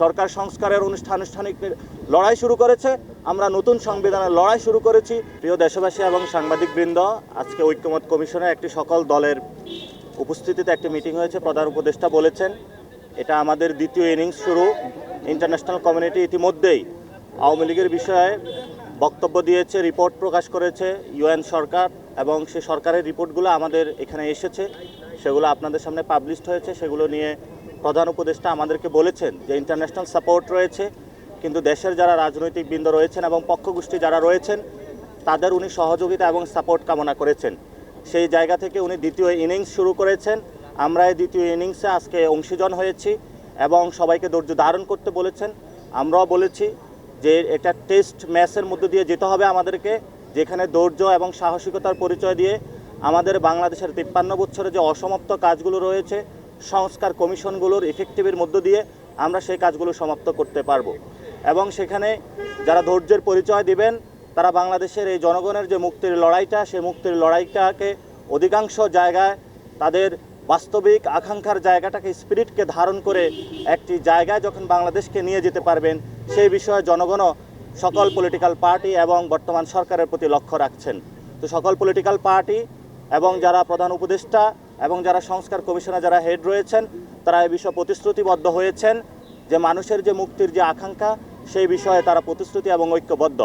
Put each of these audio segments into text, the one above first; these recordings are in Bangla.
সরকার সংস্কারের অনুষ্ঠানুষ্ঠানিক লড়াই শুরু করেছে। আমরা নতুন সংবিধানের লড়াই শুরু করেছি। প্রিয় দেশবাসী এবং সাংবাদিকবৃন্দ, আজকে ঐক্যমত কমিশনের একটি সকল দলের উপস্থিতিতে একটি মিটিং হয়েছে। প্রধান উপদেষ্টা বলেছেন, এটা আমাদের দ্বিতীয় ইনিংস শুরু। ইন্টারন্যাশনাল কমিউনিটি ইতিমধ্যেই আওয়ামী লীগের বিষয়ে বক্তব্য দিয়েছে রিপোর্ট প্রকাশ করেছে ইউএন সরকার এবং সে সরকারের রিপোর্টগুলো আমাদের এখানে এসেছে। সেগুলো আপনাদের সামনে পাবলিশড হয়েছে। সেগুলো নিয়ে প্রধান উপদেষ্টা আমাদেরকে বলেছেন যে ইন্টারন্যাশনাল সাপোর্ট রয়েছে। কিন্তু দেশের যারা রাজনৈতিক বৃন্দ রয়েছেন এবং পক্ষগোষ্ঠী যারা রয়েছেন, তাদের উনি সহযোগিতা এবং সাপোর্ট কামনা করেছেন। সেই জায়গা থেকে উনি দ্বিতীয় ইনিংস শুরু করেছেন। আমরা এই দ্বিতীয় ইনিংসে আজকে অংশীজন হয়েছি এবং সবাইকে ধৈর্য ধারণ করতে বলেছেন। আমরাও বলেছি যে এটা টেস্ট ম্যাচের মধ্যে দিয়ে যেতে হবে আমাদেরকে, যেখানে ধৈর্য এবং সাহসিকতার পরিচয় দিয়ে আমাদের বাংলাদেশের তিপ্পান্ন বছরে যে অসমাপ্ত কাজগুলো রয়েছে, সংস্কার কমিশনগুলোর ইফেক্টিভের মধ্য দিয়ে আমরা সেই কাজগুলো সমাপ্ত করতে পারব। এবং সেখানে যারা ধৈর্যের পরিচয় দিবেন, তারা বাংলাদেশের এই জনগণের যে মুক্তির লড়াইটা, সেই মুক্তির লড়াইটাকে অধিকাংশ জায়গায় তাদের বাস্তবিক আকাঙ্ক্ষার জায়গাটাকে, স্পিরিটকে ধারণ করে একটি জায়গায় যখন বাংলাদেশকে নিয়ে যেতে পারবেন, সেই বিষয়ে জনগণও সকল পলিটিক্যাল পার্টি এবং বর্তমান সরকারের প্রতি লক্ষ্য রাখছেন। তো সকল পলিটিক্যাল পার্টি এবং যারা প্রধান উপদেষ্টা এবং যারা সংস্কার কমিশনে যারা হেড রয়েছেন, তারা এই বিষয়ে প্রতিশ্রুতিবদ্ধ হয়েছেন যে মানুষের যে মুক্তির যে আকাঙ্ক্ষা, সেই বিষয়ে তারা প্রতিশ্রুতি এবং ঐক্যবদ্ধ।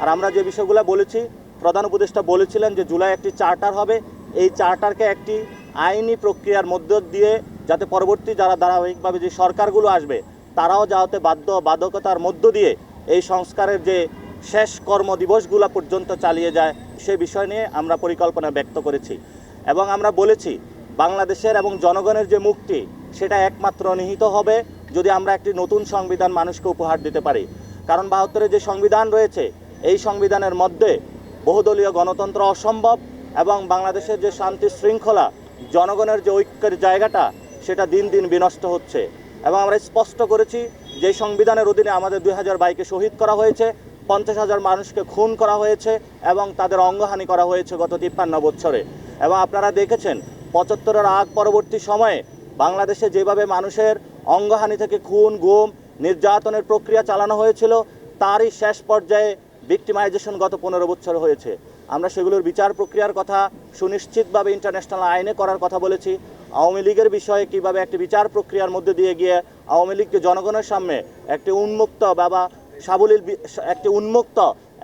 আর আমরা যে বিষয়গুলো বলেছি, প্রধান উপদেষ্টা বলেছিলেন যে জুলাই একটি চার্টার হবে। এই চার্টারকে একটি আইনি প্রক্রিয়ার মধ্য দিয়ে যাতে পরবর্তী যারা ধারাবাহিকভাবে যে সরকারগুলো আসবে, তারাও যাতে বাধ্য বাধকতার মধ্য দিয়ে এই সংস্কারের যে শেষ কর্ম কর্মদিবসগুলো পর্যন্ত চালিয়ে যায়, সে বিষয় নিয়ে আমরা পরিকল্পনা ব্যক্ত করেছি। এবং আমরা বলেছি, বাংলাদেশের এবং জনগণের যে মুক্তি, সেটা একমাত্র নিহিত হবে যদি আমরা একটি নতুন সংবিধান মানুষকে উপহার দিতে পারি। কারণ বাহাত্তরের যে সংবিধান রয়েছে, এই সংবিধানের মধ্যে বহুদলীয় গণতন্ত্র অসম্ভব এবং বাংলাদেশের যে শান্তি শৃঙ্খলা জনগণের যে ঐক্যের জায়গাটা, সেটা দিন দিন বিনষ্ট হচ্ছে। এবং আমরা স্পষ্ট করেছি যে সংবিধানের অধীনে আমাদের দুই হাজার বাইকে শহীদ করা হয়েছে, পঞ্চাশ হাজার মানুষকে খুন করা হয়েছে এবং তাদের অঙ্গহানি করা হয়েছে গত তিপ্পান্ন বছরে এবং আপনারা দেখেছেন, পঁচাত্তরের আগ পরবর্তী সময়ে বাংলাদেশে যেভাবে মানুষের অঙ্গহানি থেকে খুন, গুম, নির্যাতনের প্রক্রিয়া চালানো হয়েছিল, তারই শেষ পর্যায়ে ভিক্টিমাইজেশন গত পনেরো বছর হয়েছে। আমরা সেগুলোর বিচার প্রক্রিয়ার কথা সুনিশ্চিতভাবে ইন্টারন্যাশনাল আইনে করার কথা বলেছি। আওয়ামী লীগের বিষয়ে কীভাবে একটি বিচার প্রক্রিয়ার মধ্যে দিয়ে গিয়ে আওয়ামী লীগকে জনগণের সামনে একটি উন্মুক্ত বাবা সাবলীল একটি উন্মুক্ত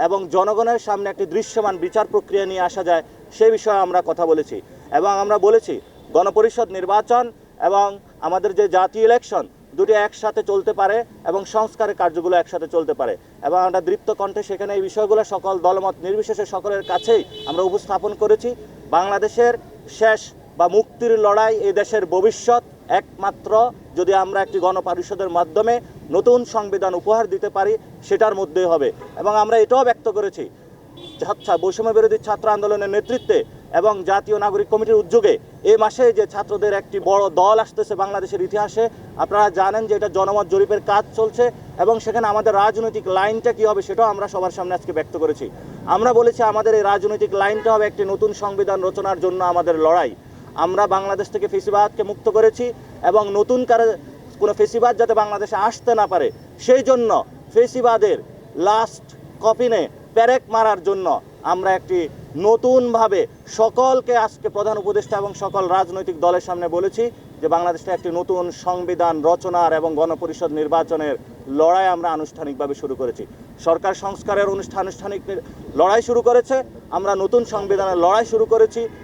এবং জনগণের সামনে একটি দৃশ্যমান বিচার প্রক্রিয়া নিয়ে আসা যায় সে বিষয়ে আমরা কথা বলেছি। এবং আমরা বলেছি, গণপরিষদ নির্বাচন এবং আমাদের যে জাতীয় ইলেকশন দুটি একসাথে চলতে পারে এবং সংস্কারের কার্যগুলো একসাথে চলতে পারে। এবং আমরা দৃপ্ত কণ্ঠে সেখানে এই বিষয়গুলো সকল দলমত নির্বিশেষে সকলের কাছেই আমরা উপস্থাপন করেছি। বাংলাদেশের শেষ বা মুক্তির লড়াই এই দেশের ভবিষ্যৎ একমাত্র যদি আমরা একটি গণপরিষদের মাধ্যমে নতুন সংবিধান উপহার দিতে পারি, সেটার মধ্যেই হবে। এবং আমরা এটাও ব্যক্ত করেছি। আচ্ছা বৈষম্য বিরোধী ছাত্র আন্দোলনের নেতৃত্বে এবং জাতীয় নাগরিক কমিটির উদ্যোগে এ মাসে যে ছাত্রদের একটি বড় দল আসতেছে বাংলাদেশের ইতিহাসে, আপনারা জানেন যে এটা জনমত জরিপের কাজ চলছে এবং সেখানে আমাদের রাজনৈতিক লাইনটা কী হবে সেটাও আমরা সবার সামনে আজকে ব্যক্ত করেছি। আমরা বলেছি আমাদের এই রাজনৈতিক লাইনটা হবে একটি নতুন সংবিধান রচনার জন্য আমাদের লড়াই। আমরা বাংলাদেশ থেকে ফেসিবাদকে মুক্ত করেছি এবং নতুন কারে কোনো ফেসিবাদ যাতে বাংলাদেশে আসতে না পারে, সেই জন্য ফেসিবাদের লাস্ট কপিনে প্যারেক মারার জন্য আমরা একটি নতুনভাবে সকলকে আজকে প্রধান উপদেষ্টা এবং সকল রাজনৈতিক দলের সামনে বলেছি যে বাংলাদেশে একটি নতুন সংবিধান রচনার এবং গণপরিষদ নির্বাচনের লড়াই আমরা আনুষ্ঠানিকভাবে শুরু করেছি। সরকার সংস্কারের অনুষ্ঠান, আনুষ্ঠানিক লড়াই শুরু করেছে, আমরা নতুন সংবিধানের লড়াই শুরু করেছি।